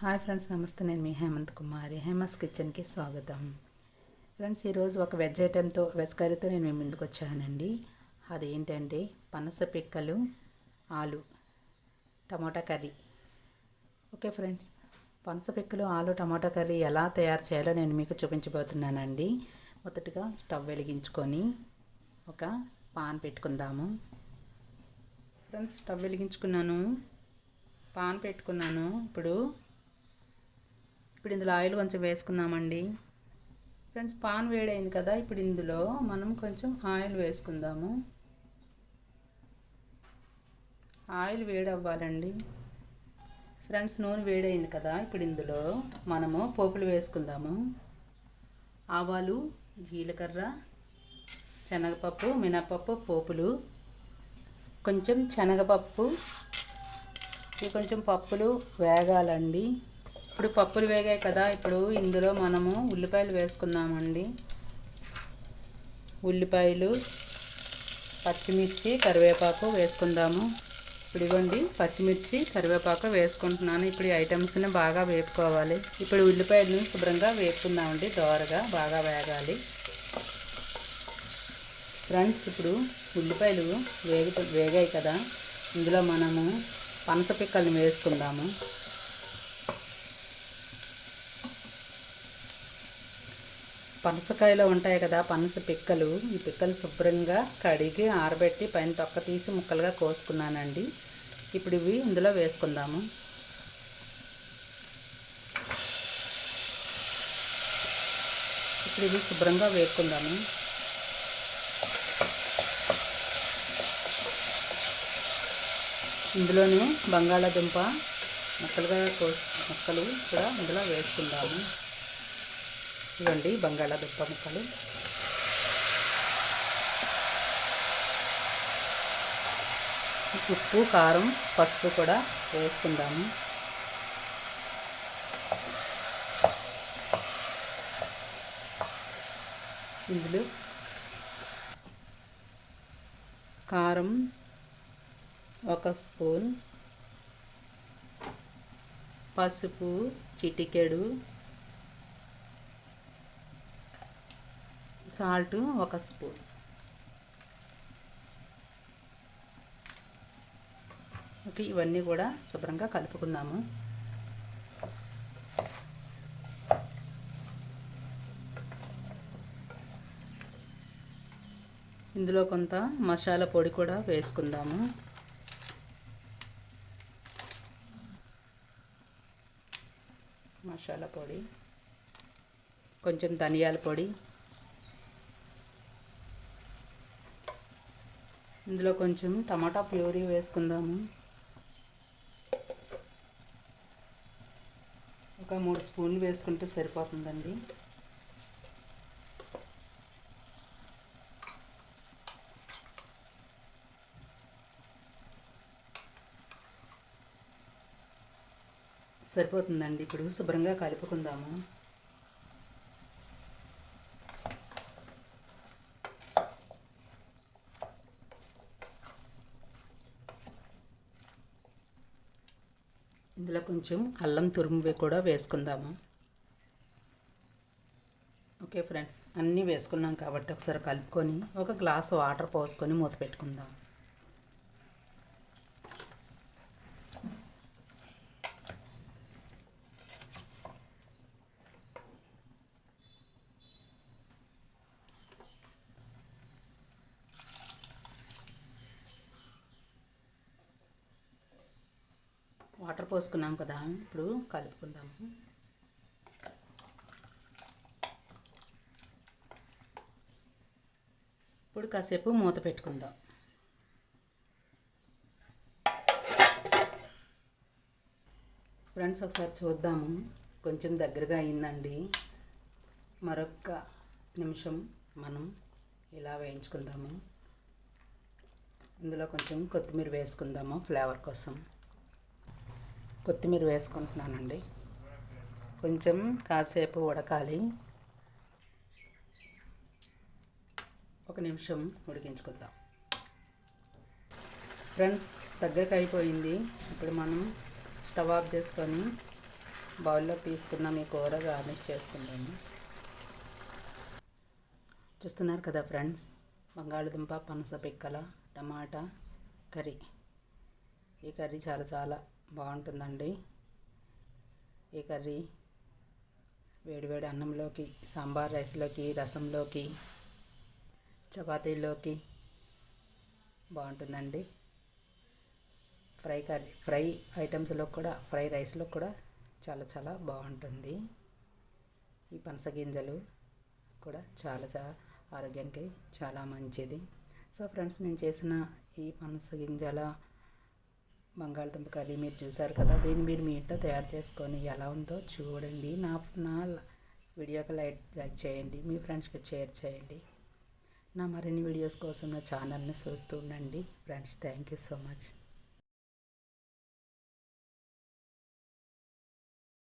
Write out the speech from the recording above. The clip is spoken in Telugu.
హాయ్ ఫ్రెండ్స్ నమస్తే. నేను మీ హేమంత్ కుమారి. హేమస్ కిచెన్కి స్వాగతం. ఫ్రెండ్స్ ఈరోజు ఒక వెజ్ ఐటెంతో వెజ్ కర్రీతో నేను మీ ముందుకు వచ్చానండి. అదేంటంటే పనస పిక్కలు ఆలు టమాటా కర్రీ. ఓకే ఫ్రెండ్స్ పనస పిక్కలు ఆలు టమాటా కర్రీ ఎలా తయారు చేయాలో నేను మీకు చూపించబోతున్నానండి. మొదటగా స్టవ్ వెలిగించుకొని ఒక పాన్ పెట్టుకుందాము. Friends stove వెలిగించుకున్నాను. పాన్ పెట్టుకున్నాను. ఇప్పుడు ఇప్పుడు ఇందులో ఆయిల్ కొంచెం వేసుకుందామండి. ఫ్రెండ్స్ పాన్ వేడైంది కదా ఇప్పుడు ఇందులో మనం కొంచెం ఆయిల్ వేసుకుందాము. ఆయిల్ వేడి అవ్వాలండి ఫ్రెండ్స్ నూనె వేడైంది కదా ఇప్పుడు ఇందులో మనము పోపులు వేసుకుందాము. ఆవాలు జీలకర్ర శనగపప్పు మినపప్పు పోపులు కొంచెం శనగపప్పు కొంచెం పప్పులు వేగాలండి. ఇప్పుడు పప్పులు వేగాయి కదా ఇప్పుడు ఇందులో మనము ఉల్లిపాయలు వేసుకుందామండి. ఉల్లిపాయలు పచ్చిమిర్చి కరివేపాకు వేసుకుందాము. ఇప్పుడు ఇవ్వండి పచ్చిమిర్చి కరివేపాకు వేసుకుంటున్నాను. ఇప్పుడు ఈ ఐటమ్స్ని బాగా వేపుకోవాలి. ఇప్పుడు ఉల్లిపాయలను శుభ్రంగా వేపుకుందామండి దోరగా బాగా వేగాలి. ఫ్రెండ్స్ ఇప్పుడు ఉల్లిపాయలు వేగు వేగాయి కదా. ఇందులో మనము పనస పిక్కల్ని వేసుకుందాము. పనసకాయలో ఉంటాయి కదా పనస పిక్కలు. ఈ పిక్కలు శుభ్రంగా కడిగి ఆరబెట్టి పైన తొక్క తీసి ముక్కలుగా కోసుకున్నానండి. ఇప్పుడు ఇవి ఇందులో వేసుకుందాము. ఇప్పుడు ఇవి శుభ్రంగా వేసుకుందాము ఇందులోనే బంగాళాదుంప ముక్కలుగా కోసి ముక్కలు కూడా ఇందులో వేసుకుందాము. ఇవ్వండి బంగాళాదుంప ముక్కలు. ఉప్పు కారం పసుపు కూడా వేసుకుందాము. ఇందులో కారం ఒక స్పూన్ పసుపు చిటికెడు సాల్ట్ ఒక స్పూన్. ఓకే ఇవన్నీ కూడా శుభ్రంగా కలుపుకుందాము. ఇందులో కొంత మసాలా పొడి కూడా వేసుకుందాము. మసాలా పొడి కొంచెం ధనియాల పొడి ఇందులో కొంచెం టమాటా ప్యూరీ వేసుకుందాము. ఒక మూడు స్పూన్లు వేసుకుంటే సరిపోతుందండి. సరిపోతుందండి. ఇప్పుడు శుభ్రంగా కలుపుకుందాము. ఇందులో కొంచెం అల్లం తురుము కూడా వేసుకుందాము. ఓకే ఫ్రెండ్స్ అన్నీ వేసుకున్నాం కాబట్టి ఒకసారి కలుపుకొని ఒక గ్లాస్ వాటర్ పోసుకొని మూత పెట్టుకుందాం. వాటర్ పోసుకున్నాం కదా ఇప్పుడు కలుపుకుందాము. ఇప్పుడు కాసేపు మూత పెట్టుకుందాం. ఫ్రెండ్స్ ఒకసారి చూద్దాము. కొంచెం దగ్గరగా అయిందండి. మరొక నిమిషం మనం ఇలా వేయించుకుందాము. ఇందులో కొంచెం కొత్తిమీర వేసుకుందాము ఫ్లేవర్ కోసం. కొత్తిమీర వేసుకుంటున్నానండి. కొంచెం కాసేపు ఉడకాలి. ఒక నిమిషం ఉడికించుకుందాం. ఫ్రెండ్స్ దగ్గరకు అయిపోయింది. ఇప్పుడు మనం స్టవ్ ఆఫ్ చేసుకొని బౌల్లో తీసుకున్న మీ కూర గార్నిష్ చేసుకుంటాము చూస్తున్నారు కదా ఫ్రెండ్స్ బంగాళదుంప పనస పిక్కల టమాటా కర్రీ. ఈ కర్రీ చాలా చాలా బాగుంటుందండి. ఈ కర్రీ వేడివేడి అన్నంలోకి సాంబార్ రైస్లోకి రసంలోకి చపాతీలోకి బాగుంటుందండి. ఫ్రై కర్రీ ఫ్రై ఐటమ్స్లో కూడా ఫ్రై రైస్లో కూడా చాలా చాలా బాగుంటుంది. ఈ పనస గింజలు కూడా చాలా చాలా ఆరోగ్యానికి చాలా మంచిది. సో ఫ్రెండ్స్ నేను చేసిన ఈ పనస గింజల బంగాళదుంప కర్రీ మీరు చూసారు కదా దీన్ని మీరు మీ ఇంట్లో తయారు చేసుకొని ఎలా ఉందో చూడండి. నా నా వీడియోకి లైక్ లైక్ చేయండి మీ ఫ్రెండ్స్కి షేర్ చేయండి. నా మరిన్ని వీడియోస్ కోసం నా ఛానల్ని చూస్తూ ఉండండి. Friends thank you so much.